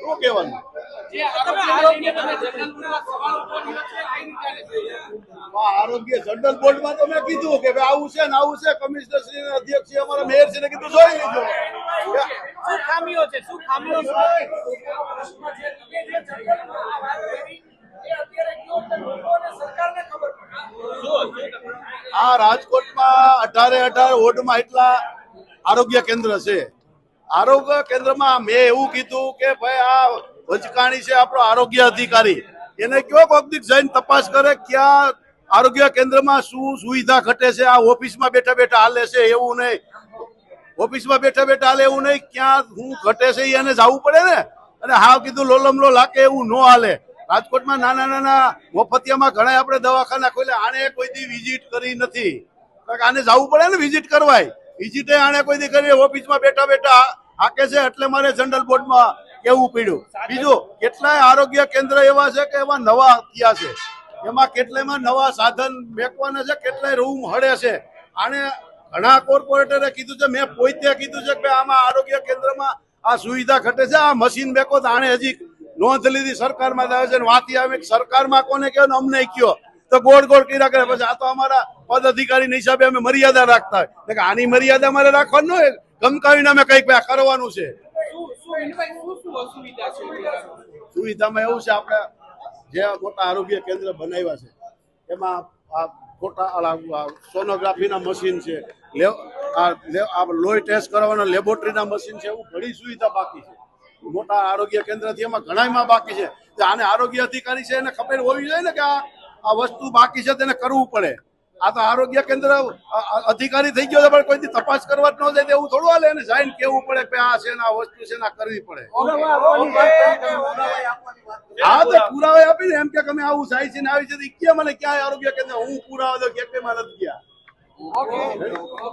શું કહેવાનું? છે આરોગ્ય જનરલ બોર્ડમાં તો મેં કીધું કે ભાઈ આવું છે ને આવું છે. કમિશનર શ્રી અધ્યક્ષ શ્રી અમારા મેયર શ્રી કીધું જોઈ લીધું શું ખામીઓ છે? શું ખામીઓ આ રાજકોટમાં અઢારે અઢાર વોર્ડમાં એટલા આરોગ્ય કેન્દ્ર છે. આરોગ્ય કેન્દ્રમાં મેં એવું કીધું કે ભાઈ, આ વચકાણી છે, આપણો આરોગ્ય અધિકારી. એને કયો કોક દીક જઈને તપાસ કરે ક્યાં આરોગ્ય કેન્દ્રમાં શું સુવિધા ઘટે છે, આ ઓફિસમાં બેઠા બેઠા હાલે છે, એવું નહીં. ઓફિસમાં બેઠા બેઠા હાલે એવું નહીં, ક્યાં શું ઘટે છે એને જવું પડે ને. અને હાવ કીધું, લોલમલો લાગે એવું ન હાલે. રાજકોટમાં નાના નાના મફતિયામાં ઘણા આપણે દવાખાના ખોલ્યા, આને કોઈ દી વિઝિટ કરી નથી. આને જવું પડે ને વિઝિટ કરવાય. વિઝિટે આને કોઈ દીકરી ઓફિસમાં બેઠા બેઠા હાકે છે એટલે મારે જનરલ બોર્ડમાં કેવું પડ્યું. બીજું, કેટલાય આરોગ્ય કેન્દ્ર એવા છે કે એવા નવા થયા છે. એમાં કેટલાયમાં નવા સાધન મેકવાના છે, કેટલાય રૂમ હળે છે. આને ઘણા કોર્પોરેટરે કીધું છે, મેં પોતે કીધું છે કે આમાં આરોગ્ય કેન્દ્રમાં આ સુવિધા ઘટે છે, આ મશીન મેકો તો આણે હજી નોંધ લીધી સરકારમાં આવે છે. વાંચી આવે સરકારમાં કોને કહ્યો ને અમને કયો. તો ગોળ ગોળ કર્યા કરે પછી આ તો અમારા પદ અધિકારી હિસાબે અમે મર્યાદા રાખતા હોય. કે આની મર્યાદા મારે રાખવાનું હોય? ગમકાવીને અમે કંઈક કરવાનું છે. સુવિધામાં એવું છે આપણે જે મોટા આરોગ્ય કેન્દ્ર બનાવ્યા છે એમાં આ ખોટા સોનોગ્રાફીના મશીન છે આ લોહી ટેસ્ટ કરવાના લેબોરેટરીના મશીન છે એવું ઘણી સુવિધા બાકી છે. મોટા આરોગ્ય કેન્દ્રથી એમાં ઘણાયમાં બાકી છે. આને આરોગ્ય અધિકારી છે એને ખબર હોવી જોઈએ ને કે આ આ વસ્તુ બાકી છે તેને કરવું પડે. આ તો આરોગ્ય કેન્દ્ર અધિકારી થઈ ગયો છે, પણ કોઈ દી તપાસ કરવા જ ન જાય એવું થોડું હાલે એને જાઈને કેવું પડે કે આ છે આ વસ્તુ છે આ કરવી પડે. હા, તો પુરાવા આપીને એમ કે અમે આવું જાય છે ને આવી છે કે મને ક્યાંય આરોગ્ય કેન્દ્ર, હું પુરાવા દઉં કે નથી ગયા.